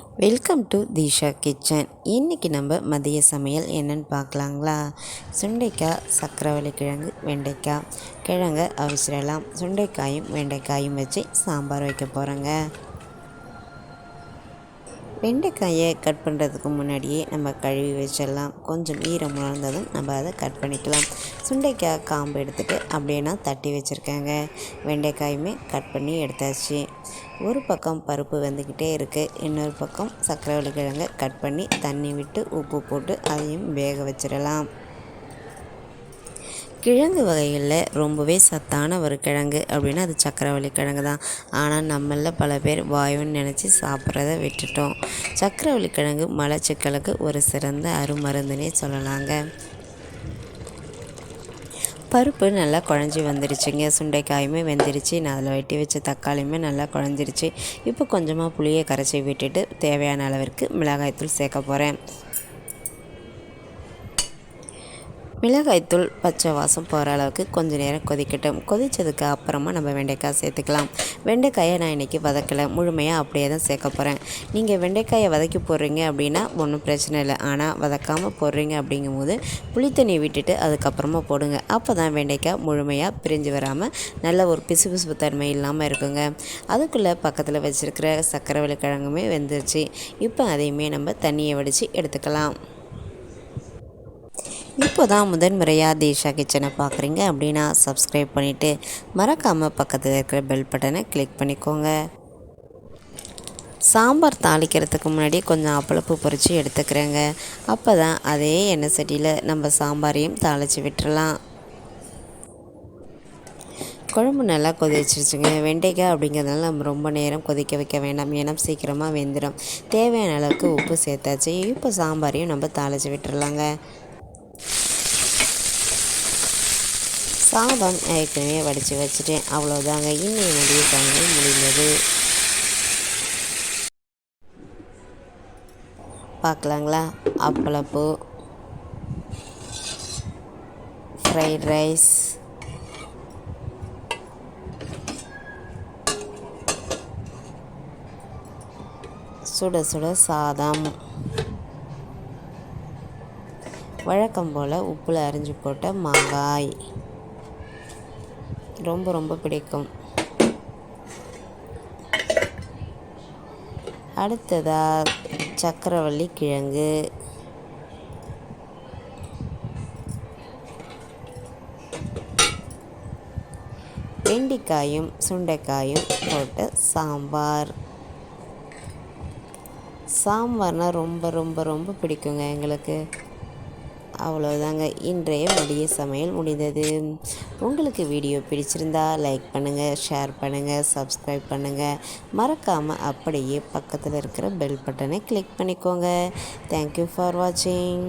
Welcome to Disha kitchen இன்றைக்கி நம்ம மதிய சமையல் என்னென்னு பார்க்கலாங்களா? சுண்டைக்காய் சக்கரவள்ளி கிழங்கு வெண்டைக்காய் கிழங்கை அவிச்சிடலாம் சுண்டைக்காயும் வெண்டைக்காயும் வச்சு சாம்பார் வைக்க போகிறேங்க வெண்டைக்காயை கட் பண்ணுறதுக்கு முன்னாடியே நம்ம கழுவி வச்சிடலாம். கொஞ்சம் ஈரம் உணர்ந்ததும் நம்ம அதை கட் பண்ணிக்கலாம். சுண்டைக்காய் காம்பு எடுத்துகிட்டு அப்படியே நான் தட்டி வச்சுருக்கேங்க. வெண்டைக்காயுமே கட் பண்ணி எடுத்தாச்சு. ஒரு பக்கம் பருப்பு வந்துக்கிட்டே இருக்குது இன்னொரு பக்கம் சக்கரவள்ளி கிழங்கை கட் பண்ணி தண்ணி விட்டு உப்பு போட்டு அதையும் வேக வச்சிடலாம். கிழங்கு வகைகளில் ரொம்பவே சத்தான ஒரு கிழங்கு அப்படின்னா அது சக்கரவள்ளி கிழங்கு தான். ஆனால் நம்மளில் பல பேர் வாயுன்னு நினச்சி சாப்பிட்றத விட்டுட்டோம். சக்கரவள்ளி கிழங்கு மலச்சிக்கலுக்கு ஒரு சிறந்த அருமருந்துனே சொல்லலாங்க. பருப்பு நல்லா குழஞ்சி வந்துருச்சுங்க. சுண்டைக்காயுமே வெந்துருச்சு. நான் அதில் வெட்டி வச்ச தக்காளியுமே நல்லா குழஞ்சிருச்சு. இப்போ கொஞ்சமாக புளியை கரைச்சி விட்டுட்டு தேவையான அளவிற்கு மிளகாய்த்தூள் சேர்க்க போகிறேன் மிளகாய்த்தூள் பச்சை வாசம் போகிற அளவுக்கு கொஞ்சம் நேரம் கொதிக்கட்டும். கொதித்ததுக்கு அப்புறமா நம்ம வெண்டைக்காய் சேர்த்துக்கலாம். வெண்டைக்காயை நான் இன்றைக்கி வதக்கலை. முழுமையாக அப்படியே தான் சேர்க்க போகிறேன் நீங்கள் வெண்டைக்காயை வதக்கி போடுறீங்க அப்படின்னா ஒன்றும் பிரச்சனை இல்லை. ஆனால் வதக்காமல் போடுறீங்க அப்படிங்கும்போது புளித்தண்ணி விட்டுட்டு அதுக்கப்புறமா போடுங்க. அப்போ தான் வெண்டைக்காய் முழுமையாக பிரிஞ்சு வராமல் நல்ல ஒரு பிசுபிசுப்பு தன்மை இல்லாமல் இருக்குங்க. அதுக்குள்ளே பக்கத்தில் வச்சுருக்கிற சக்கரை கிழங்குமே வெந்துருச்சு. இப்போ அதையுமே நம்ம தண்ணியை வடித்து எடுத்துக்கலாம். இப்போ தான் முதன் முறையாக தேஷா கிச்சனை பார்க்குறீங்க அப்படின்னா சப்ஸ்கிரைப் பண்ணிவிட்டு மறக்காமல் பக்கத்தில் இருக்கிற பெல் பட்டனை கிளிக் பண்ணிக்கோங்க. சாம்பார் தாளிக்கிறதுக்கு முன்னாடி கொஞ்சம் அப்பளப்பு பொறிச்சு எடுத்துக்கிறேங்க. அப்போ தான் அதே எண்ணெய் சட்டியில் நம்ம சாம்பாரையும் தாளித்து விட்டுறலாம். குழம்பு நல்லா கொதிச்சிருச்சுங்க. வெண்டைக்காய் அப்படிங்கிறதுனால நம்ம ரொம்ப நேரம் கொதிக்க வைக்க வேண்டாம். ஏன்னா சீக்கிரமாக வெந்துடும் தேவையான அளவுக்கு உப்பு சேர்த்தாச்சு. இப்போ சாம்பாரையும் நம்ம தாளித்து விட்டுறலாங்க. சாதம் ஏற்கனவே வடித்து வச்சுட்டேன். அவ்வளோதாங்க இன்னும் என்னுடைய சமையல் முடிந்தது. பார்க்கலாங்களா? அப்பளப்பூ ஃப்ரைட் ரைஸ் சுட சுட சாதம். வழக்கம் போல் உப்பில் அரிஞ்சு போட்ட மாங்காய். ரொம்ப ரொம்ப பிடிக்கும். அடுத்ததாக சக்கரவள்ளி கிழங்கு. வெண்டிக்காயும் சுண்டைக்காயும் போட்டு சாம்பார். சாம்பார்னால் ரொம்ப ரொம்ப ரொம்ப பிடிக்குங்க எங்களுக்கு. அவ்வளோதாங்க இன்றைய மதிய சமையல் முடிந்தது. உங்களுக்கு வீடியோ பிடிச்சிருந்தா லைக் பண்ணுங்கள் ஷேர் பண்ணுங்கள் சப்ஸ்கிரைப் பண்ணுங்கள் மறக்காமல் அப்படியே பக்கத்தில் இருக்கிற பெல் பட்டனை கிளிக் பண்ணிக்கோங்க. தேங்க்யூ ஃபார் வாட்சிங்